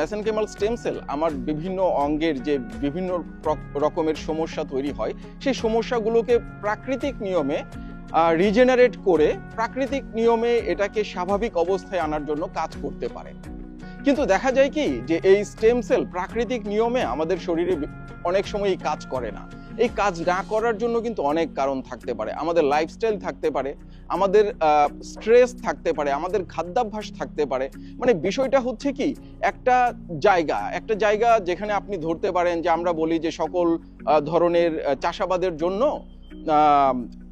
মেসেনকেমাল stem cell আমার বিভিন্ন অঙ্গের যে বিভিন্ন রকমের সমস্যা তৈরি হয়, সেই সমস্যাগুলোকে প্রাকৃতিক নিয়মে রিজেনারেট করে প্রাকৃতিক নিয়মে এটাকে স্বাভাবিক অবস্থায় আনার জন্য কাজ করতে পারে। কিন্তু দেখা যায় কি যে এই স্টেম সেল প্রাকৃতিক নিয়মে আমাদের শরীরে অনেক সময়ই কাজ করে না। এই কাজ না করার জন্য কিন্তু অনেক কারণ থাকতে পারে। আমাদের লাইফস্টাইল থাকতে পারে, আমাদের স্ট্রেস থাকতে পারে, আমাদের খাদ্যাভ্যাস থাকতে পারে। মানে বিষয়টা হচ্ছে কি, একটা জায়গা একটা জায়গা যেখানে আপনি ধরতে পারেন যে আমরা বলি যে সকল ধরনের চাষাবাদের জন্য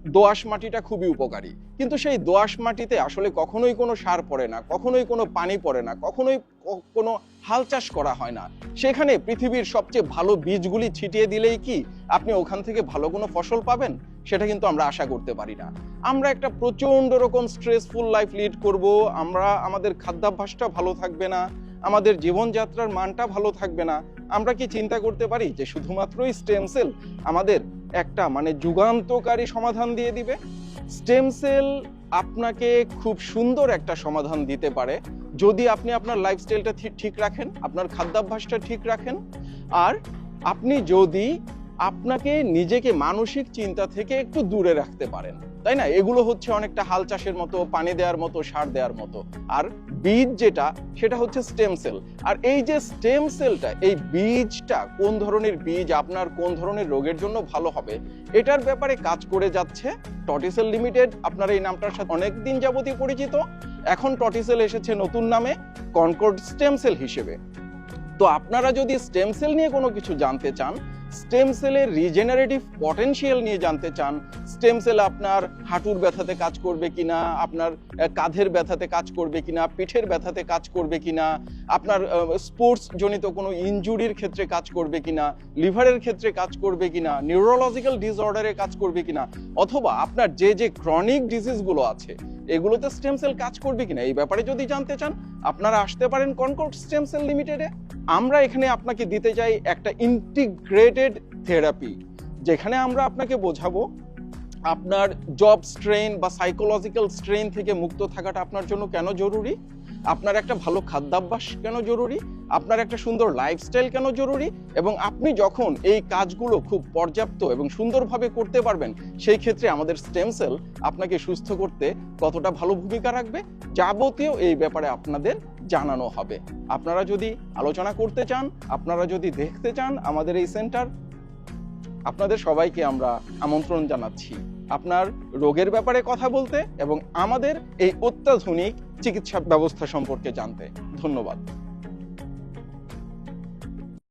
দোআঁশ মাটিটা খুবই উপকারী। কিন্তু সেই দোআঁশ মাটিতে আসলে কখনোই কোনো সার পড়ে না, কখনোই কোনো পানি পড়ে না, কখনোই কোনো হাল চাষ করা হয় না। সেখানে পৃথিবীর সবচেয়ে ভালো বীজগুলি ছিটিয়ে দিলেই কি আপনি ওখান থেকে ভালো কোনো ফসল পাবেন? সেটা কিন্তু আমরা আশা করতে পারি না। আমরা একটা প্রচণ্ড রকম স্ট্রেসফুল লাইফ লিড করব, আমরা, আমাদের খাদ্যাভ্যাসটা ভালো থাকবে না, আমাদের জীবনযাত্রার মানটা ভালো থাকবে না। আমরা কি চিন্তা করতে পারি যে শুধুমাত্রই স্টেম সেল আমাদের একটা মানে যুগান্তকারী সমাধান দিয়ে দিবে। স্টেম সেল আপনাকে খুব সুন্দর একটা সমাধান দিতে পারে। যদি আপনি আপনার লাইফস্টাইলটা ঠিক রাখেন, আপনার খাদ্যাভ্যাসটা ঠিক রাখেন, আর আপনি যদি আপনাকে নিজেকে মানসিক চিন্তা থেকে একটু দূরে রাখতে পারেন। তাই না? এগুলো হচ্ছে অনেকটা হাল চাষের মতো, পানি দেওয়ার মতো, সার দেওয়ার মতো। আর বীজ যেটা, সেটা হচ্ছে স্টেম সেল আর এই যে স্টেম সেলটা এই বীজটা কোন ধরনের বীজ, আপনার কোন ধরনের রোগের জন্য ভালো হবে, এটার ব্যাপারে কাজ করে যাচ্ছে টটিসেল লিমিটেড আপনার এই নামটার সাথে অনেক দিন যাবতীয় পরিচিত। এখন টটিসেল এসেছে নতুন নামে কনকর্ড স্টেম সেল হিসেবে। তো আপনারা যদি স্টেম সেল নিয়ে কোনো কিছু জানতে চান স্টেম সেলের রিজেনারেটিভ পটেনশিয়াল নিয়ে জানতে চান স্টেম সেল আপনার হাঁটুর ব্যথাতে কাজ করবে কিনা, আপনার কাঁধের ব্যথাতে কাজ করবে কিনা, পিঠের ব্যথাতে কাজ করবে কিনা, আপনার স্পোর্টস জনিত কোনো ইনজুরির ক্ষেত্রে কাজ করবে কিনা, লিভারের ক্ষেত্রে কাজ করবে কিনা নিউরোলজিক্যাল ডিসঅর্ডারে কাজ করবে কিনা, অথবা আপনার যে যে ক্রনিক ডিজিজগুলো আছে এগুলোতে স্টেম সেল কাজ করবে কিনা? এই ব্যাপারে যদি জানতে চান, আপনারা আসতে পারেন কনকর্ড স্টেম সেল লিমিটেডে আমরা এখানে আপনাকে দিতে চাই একটা ইন্টিগ্রেটেড থেরাপি যেখানে আমরা আপনাকে বোঝাবো আপনার জব স্ট্রেন বা সাইকোলজিক্যাল স্ট্রেন থেকে মুক্ত থাকাটা আপনার জন্য কেন জরুরি। আপনার একটা ভালো খাদ্যাভ্যাস কেন জরুরি? আপনার একটা সুন্দর লাইফস্টাইল কেন জরুরি? এবং আপনি যখন এই কাজগুলো খুব পর্যাপ্ত এবং সুন্দরভাবে করতে পারবেন, সেই ক্ষেত্রে আমাদের স্টেম সেল আপনাকে সুস্থ করতে কতটা ভালো ভূমিকা রাখবে, যাবতীয় এই ব্যাপারে আপনাদের জানানো হবে। আপনারা যদি আলোচনা করতে চান, আপনারা যদি দেখতে চান আমাদের এই সেন্টার আপনাদের সবাইকে আমরা আমন্ত্রণ জানাচ্ছি। আপনার রোগের ব্যাপারে কথা বলতে এবং আমাদের এই অত্যাধুনিক চিকিৎসা ব্যবস্থা সম্পর্কে জানতে ধন্যবাদ।